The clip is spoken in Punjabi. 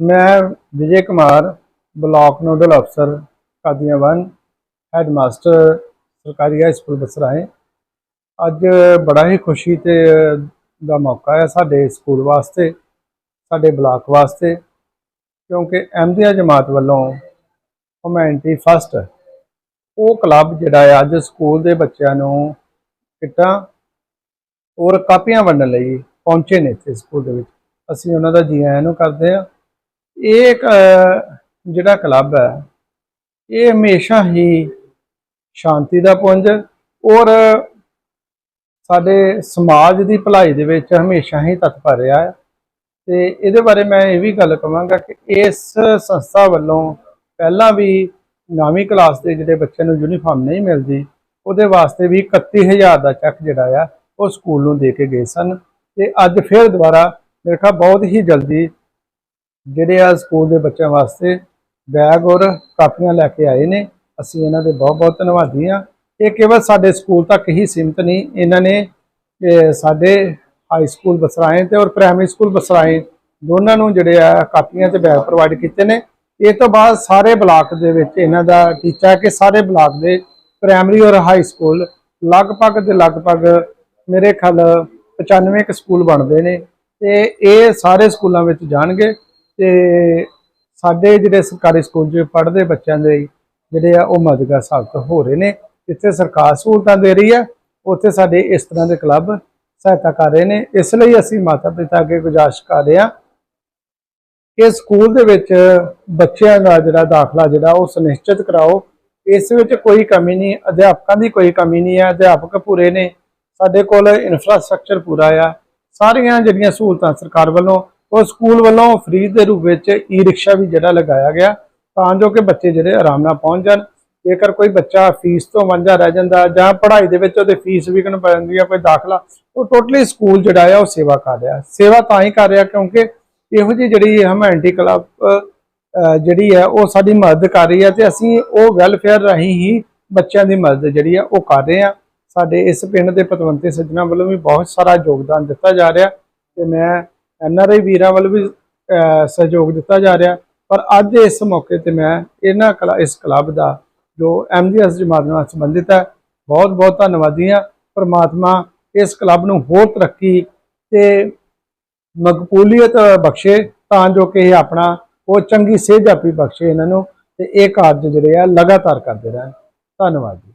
ਮੈਂ ਵਿਜੇ ਕੁਮਾਰ, ਬਲਾਕ ਨੋਡਲ ਅਫਸਰ ਕਾਦੀਆਂ ਵਨ, ਹੈਡਮਾਸਟਰ, ਸਰਕਾਰੀ ਹਾਈ ਸਕੂਲ ਬਸਰਾਏ ਅੱਜ ਬੜਾ ਹੀ ਖੁਸ਼ੀ ਤੇ ਦਾ ਮੌਕਾ ਹੈ ਸਾਡੇ ਸਕੂਲ ਵਾਸਤੇ, ਸਾਡੇ ਬਲਾਕ ਵਾਸਤੇ, ਕਿਉਂਕਿ ਅਹਿਮਦੀਆ ਜਮਾਤ ਵੱਲੋਂ ਹਿਊਮੈਨਿਟੀ ਫਸਟ ਉਹ ਕਲੱਬ ਜਿਹੜਾ ਹੈ ਅੱਜ ਸਕੂਲ ਦੇ ਬੱਚਿਆਂ ਨੂੰ ਕਿੱਟਾਂ ਔਰ ਕਾਪੀਆਂ ਵੰਡਣ ਲਈ ਪਹੁੰਚੇ ਨੇ ਇੱਥੇ ਸਕੂਲ ਦੇ ਵਿੱਚ। ਅਸੀਂ ਉਹਨਾਂ ਦਾ ਜੀ ਆਇਆਂ ਨੂੰ ਕਰਦੇ ਹਾਂ ਇਹ ਇੱਕ ਜਿਹੜਾ ਕਲੱਬ ਹੈ, ਇਹ ਹਮੇਸ਼ਾ ਹੀ ਸ਼ਾਂਤੀ ਦਾ ਪੁੰਜ ਔਰ ਸਾਡੇ ਸਮਾਜ ਦੀ ਭਲਾਈ ਦੇ ਵਿੱਚ ਹਮੇਸ਼ਾ ਹੀ ਤਤਪਰ ਰਿਹਾ ਹੈ। ਤੇ ਇਹਦੇ ਬਾਰੇ ਮੈਂ ਇਹ ਵੀ ਗੱਲ ਕਹਾਂਗਾ ਕਿ ਇਸ ਸੰਸਥਾ ਵੱਲੋਂ ਪਹਿਲਾਂ ਵੀ ਨੌਵੀਂ ਕਲਾਸ ਦੇ ਜਿਹੜੇ ਬੱਚਿਆਂ ਨੂੰ ਯੂਨੀਫਾਰਮ ਨਹੀਂ ਮਿਲਦੀ, ਉਹਦੇ ਵਾਸਤੇ ਵੀ 31000 ਦਾ ਚੈੱਕ ਜਿਹੜਾ ਆ, ਉਹ ਸਕੂਲ ਨੂੰ ਦੇ ਕੇ ਗਏ ਸਨ। ਤੇ ਅੱਜ ਫਿਰ ਦੁਬਾਰਾ ਮੇਰੇ ਖਿਆਲ ਬਹੁਤ ਹੀ ਜਲਦੀ ਜਿਹੜੇ ਆ ਸਕੂਲ ਦੇ ਬੱਚਿਆਂ ਵਾਸਤੇ ਬੈਗ ਔਰ ਕਾਪੀਆਂ ਲੈ ਕੇ ਆਏ ਨੇ, ਅਸੀਂ ਇਹਨਾਂ ਦੇ ਬਹੁਤ ਬਹੁਤ ਧੰਨਵਾਦੀ ਹਾਂ। ਇਹ ਕੇਵਲ ਸਾਡੇ ਸਕੂਲ ਤੱਕ ਹੀ ਸੀਮਤ ਨਹੀਂ, ਇਹਨਾਂ ਨੇ ਸਾਡੇ ਹਾਈ ਸਕੂਲ ਬਸਰਾਏ ਤੇ ਔਰ ਪ੍ਰਾਇਮਰੀ ਸਕੂਲ ਬਸਰਾਏ, ਦੋਨਾਂ ਨੂੰ ਜਿਹੜੇ ਆ ਕਾਪੀਆਂ ਤੇ ਬੈਗ ਪ੍ਰੋਵਾਈਡ ਕੀਤੇ ਨੇ। ਇਹ ਤੋਂ ਬਾਅਦ ਸਾਰੇ ਬਲਾਕ ਦੇ ਵਿੱਚ ਇਹਨਾਂ ਦਾ ਟੀਚਾ ਹੈ ਕਿ ਸਾਰੇ ਬਲਾਕ ਦੇ ਪ੍ਰਾਇਮਰੀ ਔਰ ਹਾਈ ਸਕੂਲ ਲਗਭਗ ਦੇ ਲਗਭਗ ਮੇਰੇ ਖਿਆਲ 95 ਕੁ ਸਕੂਲ ਬਣਦੇ ਨੇ ਤੇ ਇਹ ਸਾਰੇ ਸਕੂਲਾਂ ਵਿੱਚ ਜਾਣਗੇ। ਤੇ ਸਾਡੇ ਜਿਹੜੇ ਸਰਕਾਰੀ ਸਕੂਲ 'ਚ ਪੜ੍ਹਦੇ ਬੱਚਿਆਂ ਦੇ ਜਿਹੜੇ ਆ, ਉਹ ਮਦਦਗਾਰ ਸਾਬਤ ਹੋ ਰਹੇ ਨੇ। ਜਿੱਥੇ ਸਰਕਾਰ ਸਹੂਲਤਾਂ ਦੇ ਰਹੀ ਹੈ ਉੱਥੇ ਸਾਡੇ ਇਸ ਤਰ੍ਹਾਂ ਦੇ ਕਲੱਬ ਸਹਾਇਤਾ ਕਰ ਰਹੇ ਨੇ। ਇਸ ਲਈ ਅਸੀਂ ਮਾਤਾ ਪਿਤਾ ਅੱਗੇ ਗੁਜ਼ਾਰਿਸ਼ ਕਰ ਰਹੇ ਹਾਂ ਕਿ ਸਕੂਲ ਦੇ ਵਿੱਚ ਬੱਚਿਆਂ ਦਾ ਜਿਹੜਾ ਦਾਖਲਾ ਜਿਹੜਾ, ਉਹ ਸੁਨਿਸ਼ਚਿਤ ਕਰਾਓ। ਇਸ ਵਿੱਚ ਕੋਈ ਕਮੀ ਨਹੀਂ, ਅਧਿਆਪਕਾਂ ਦੀ ਕੋਈ ਕਮੀ ਨਹੀਂ ਹੈ ਅਧਿਆਪਕ ਪੂਰੇ ਨੇ। ਸਾਡੇ ਕੋਲ ਇਨਫਰਾਸਟ੍ਰਕਚਰ ਪੂਰਾ ਆ। ਸਾਰੀਆਂ ਜਿਹੜੀਆਂ ਸਹੂਲਤਾਂ ਸਰਕਾਰ ਵੱਲੋਂ ਉਹ ਸਕੂਲ ਵੱਲੋਂ ਫ੍ਰੀ ਦੇ ਰੂਪ ਵਿੱਚ ਈ ਰਿਕਸ਼ਾ ਵੀ ਜਿਹੜਾ ਲਗਾਇਆ ਗਿਆ ਤਾਂ ਜੋ ਕਿ ਬੱਚੇ ਜਿਹੜੇ ਆਰਾਮ ਨਾਲ ਪਹੁੰਚ ਜਾਣ। ਜੇਕਰ ਕੋਈ ਬੱਚਾ ਫੀਸ ਤੋਂ ਵਾਂਝਾ ਰਹਿ ਜਾਂਦਾ ਜਾਂ ਪੜ੍ਹਾਈ ਦੇ ਵਿੱਚ ਉਹਦੇ ਫੀਸ ਵਿਕਣ ਪੈ ਜਾਂਦੀ ਹੈ ਕੋਈ ਦਾਖਲਾ, ਉਹ ਟੋਟਲੀ ਸਕੂਲ ਜਿਹੜਾ ਆ, ਉਹ ਸੇਵਾ ਕਰ ਰਿਹਾ। ਸੇਵਾ ਤਾਂ ਹੀ ਕਰ ਰਿਹਾ ਕਿਉਂਕਿ ਇਹੋ ਜਿਹੀ ਜਿਹੜੀ ਹਿਊਮੈਨਿਟੀ ਕਲੱਬ ਜਿਹੜੀ ਹੈ ਉਹ ਸਾਡੀ ਮਦਦ ਕਰ ਰਹੀ ਹੈ ਤੇ ਅਸੀਂ ਉਹ ਵੈਲਫੇਅਰ ਰਾਹੀਂ ਹੀ ਬੱਚਿਆਂ ਦੀ ਮਦਦ ਜਿਹੜੀ ਆ, ਉਹ ਕਰ ਰਹੇ ਆ। ਸਾਡੇ ਇਸ ਪਿੰਡ ਦੇ ਪਤਵੰਤੇ ਸੱਜਣਾ ਵੱਲੋਂ ਵੀ ਬਹੁਤ ਸਾਰਾ ਯੋਗਦਾਨ ਦਿੱਤਾ ਜਾ ਰਿਹਾ ਤੇ ਮੈਂ ਐਨਆਰਆਈ ਵੀਰਾਂ ਵੱਲੋਂ ਵੀ ਸਹਿਯੋਗ ਦਿੱਤਾ ਜਾ ਰਿਹਾ। ਪਰ ਅੱਜ ਇਸ ਮੌਕੇ ਤੇ ਮੈਂ ਇਹਨਾਂ ਕਲਾ, ਇਸ ਕਲੱਬ ਦਾ ਜੋ ਐਮਜੀਐਸ ਜਮਾਤ ਨਾਲ ਸੰਬੰਧਿਤ ਹੈ, ਬਹੁਤ ਬਹੁਤ ਧੰਨਵਾਦੀ ਹਾਂ। ਪਰਮਾਤਮਾ ਇਸ ਕਲੱਬ ਨੂੰ ਹੋਰ ਤਰੱਕੀ ਤੇ ਮਕਬੂਲੀਅਤ ਬਖਸ਼ੇ, ਤਾਂ ਜੋ ਕਿ ਇਹ ਆਪਣਾ, ਉਹ ਚੰਗੀ ਸੇਧ ਆਪੀ ਬਖਸ਼ੇ ਇਹਨਾਂ ਨੂੰ ਤੇ ਇਹ ਕਾਰਜ ਜਿਹੜੇ ਆ, ਲਗਾਤਾਰ ਕਰਦੇ ਰਹਿਣ। ਧੰਨਵਾਦ ਜੀ।